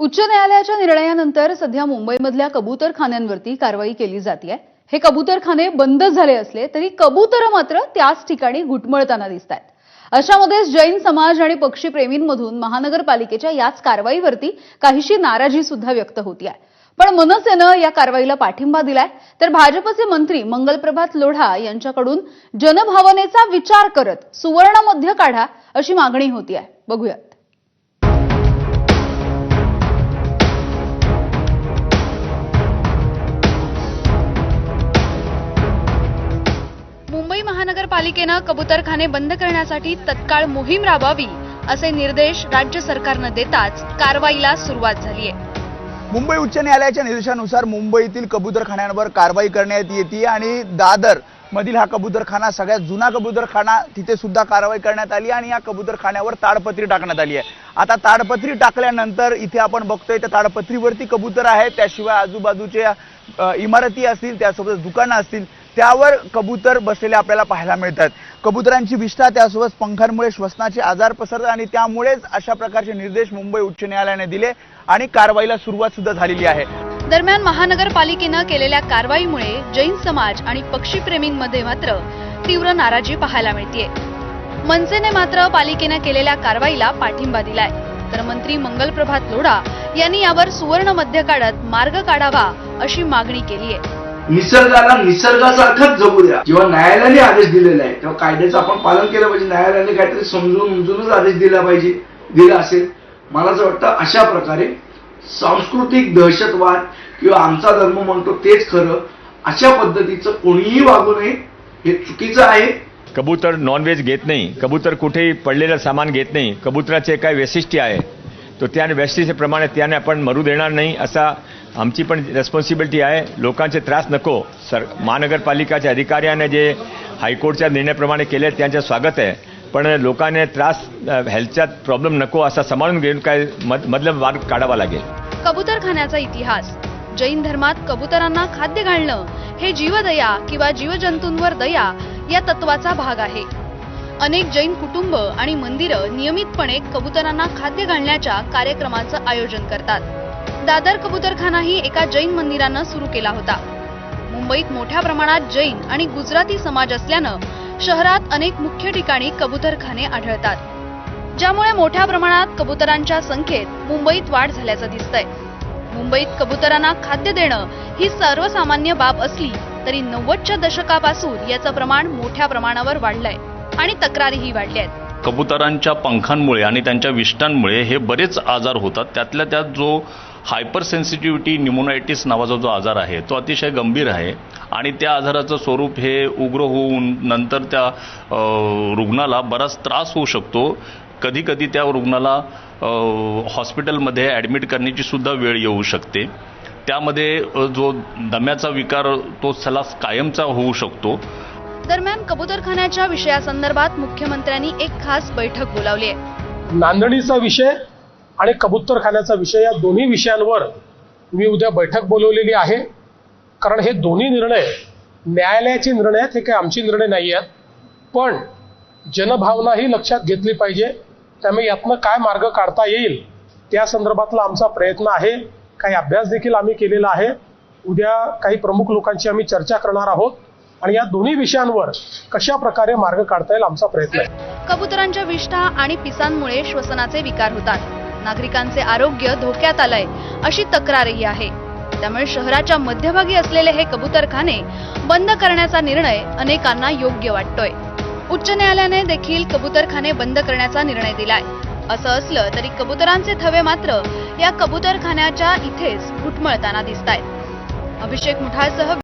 उच्च न्यायालयाच्या निर्णयानंतर सध्या मुंबईमधल्या कबूतरखान्यांवरती कारवाई केली जाते हे कबूतरखाने बंद झाले असले तरी कबूतर मात्र त्याच ठिकाणी घुटमळताना दिसत आहेत अशामध्येच जैन समाज आणि पक्षीप्रेमींमधून महानगरपालिकेच्या याच कारवाईवरती काहीशी नाराजी सुद्धा व्यक्त होती आहे पण मनसेनं या कारवाईला पाठिंबा दिलाय. तर भाजपचे मंत्री मंगलप्रभात लोढा यांच्याकडून जनभावनेचा विचार करत सुवर्णमध्य काढा अशी मागणी होती आहे बघूयात महापालिकेनं कबूतरखाने बंद करण्यासाठी तत्काळ मोहीम राबवावी असे निर्देश राज्य सरकारनं देताच कारवाईला सुरुवात झाली आहे. मुंबई उच्च न्यायालयाच्या निर्देशानुसार मुंबईतील कबूतरखान्यांवर कारवाई करण्यात येते आणि दादर मधील हा कबूतरखाना सगळ्यात जुना कबूतरखाना तिथे सुद्धा कारवाई करण्यात आली आणि या कबूतरखान्यावर ताडपत्री टाकण्यात आली आहे. आता ताडपत्री टाकल्यानंतर इथे आपण बघतोय त्या ताडपत्रीवरती कबूतर आहेत. त्याशिवाय आजूबाजूच्या इमारती असतील त्यासोबत दुकानं असतील. त्यावर कबूतर बसलेले आपल्याला पाहायला मिळतात. कबुतरांची विष्ठा त्यासोबत पंखांमुळे श्वसनाचे आजार पसरतात आणि त्यामुळेच अशा प्रकारचे निर्देश मुंबई उच्च न्यायालयाने दिले आणि कारवाईला सुरुवात सुद्धा झालेली आहे. दरम्यान महानगरपालिकेनं केलेल्या कारवाईमुळे जैन समाज आणि पक्षीप्रेमींमध्ये मात्र तीव्र नाराजी पाहायला मिळतीये. मनसेने मात्र पालिकेनं केलेल्या कारवाईला पाठिंबा दिलाय. तर मंत्री मंगलप्रभात लोढा यांनी यावर सुवर्ण मध्य काढत मार्ग काढावा अशी मागणी केली आहे निसर्गाला निसर्गासारखाच जगू द्या. जेव्हा न्यायालयाने आदेश दिलेला आहे तेव्हा कायद्याचं आपण पालन केलं पाहिजे. न्यायालयाने काहीतरी समजून उमजूनच आदेश दिला पाहिजे दिला असेल. मला असं वाटतं अशा प्रकारे सांस्कृतिक दहशतवाद किंवा आमचा धर्म म्हणतो तेच खरं. अशा पद्धतीचं कोणीही वागू नये हे चुकीचं आहे. कबूतर नॉनव्हेज घेत नाही. कबूतर कुठेही पडलेलं सामान घेत नाही. कबुतराचे काय वैशिष्ट्य आहे. तो त्या वैशिष्ट्यप्रमाणे त्याने आपण मरू देणार नाही असा आमची पण रेस्पॉन्सिबिलिटी आहे. लोकांचे त्रास नको. सर महानगरपालिकाच्या अधिकाऱ्याने जे हायकोर्टच्या निर्णयाप्रमाणे केले त्यांचे स्वागत आहे. पण लोकांनी त्रास हेल्थचा प्रॉब्लेम नको असा सांभाळून घेऊन काय मध मधलं मार्ग काढावा लागेल. कबूतरखान्याचा इतिहास. जैन धर्मात कबुतरांना खाद्य घालणं हे जीवदया किंवा जीवजंतूंवर दया या तत्वाचा भाग आहे. अनेक जैन कुटुंब आणि मंदिरं नियमितपणे कबुतरांना खाद्य घालण्याच्या कार्यक्रमाचं आयोजन करतात. दादर कबुतरखानाही एका जैन मंदिरानं सुरू केला होता. मुंबईत मोठ्या प्रमाणात जैन आणि गुजराती समाज असल्यानं शहरात अनेक मुख्य ठिकाणी कबुतरखाने आढळतात. ज्यामुळे मोठ्या प्रमाणात कबुतरांच्या संख्येत मुंबईत वाढ झाल्याचं दिसतंय. मुंबईत कबुतरांना खाद्य देणं ही सर्वसामान्य बाब असली तरी नव्वदच्या दशकापासून याचं प्रमाण मोठ्या प्रमाणावर वाढलंय आणि तक्रारीही वाढल्या आहेत कबुतरांच्या पंखांमुळे आणि त्यांच्या विष्टांमुळे हे बरेच आजार होतात. त्यातल्या त्यात जो हायपर सेन्सिटिव्हिटी न्युमोनायटिस नावाचा जो आजार आहे तो अतिशय गंभीर आहे. आणि त्या आजाराचं स्वरूप हे उग्र होऊन नंतर त्या रुग्णाला बराच त्रास होऊ शकतो. कधी कधी त्या रुग्णाला हॉस्पिटलमध्ये ॲडमिट करण्याची सुद्धा वेळ येऊ शकते. त्यामध्ये जो दम्याचा विकार तो सला कायमचा होऊ शकतो. दरम्यान कबुतरखान्याच्या विषयासंदर्भात मुख्यमंत्र्यांनी एक खास बैठक बोलावली आहे. नांदणीचा विषय आणि कबूतरखान्याचा विषय या दोन्ही विषयांवर मी उद्या बैठक बोलवलेली आहे. कारण हे दोन्ही निर्णय न्यायालयाचे निर्णय आहेत हे काही आमचे निर्णय नाही आहेत. पण जनभावनाही लक्षात घेतली पाहिजे त्यामुळे यातनं काय मार्ग काढता येईल त्या संदर्भातला आमचा प्रयत्न आहे. काही अभ्यास देखील आम्ही केलेला आहे. उद्या काही प्रमुख लोकांची आम्ही चर्चा करणार आहोत. आणि या दोन्ही विषयांवर कशा प्रकारे मार्ग काढता येईल आमचा प्रयत्न आहे. कबुतरांच्या विष्ठा आणि पिसांमुळे श्वसनाचे विकार होतात. नागरिकांचे आरोग्य धोक्यात आलंय अशी तक्रारही आहे. त्यामुळे शहराच्या मध्यभागी असलेले हे कबुतरखाने बंद करण्याचा निर्णय अनेकांना योग्य वाटतोय. उच्च न्यायालयाने देखील कबुतरखाने बंद करण्याचा निर्णय दिलाय. असं असलं तरी कबुतरांचे थवे मात्र या कबुतरखान्याच्या इथेच घुटमळताना दिसतायत. अभिषेक मुठाळसह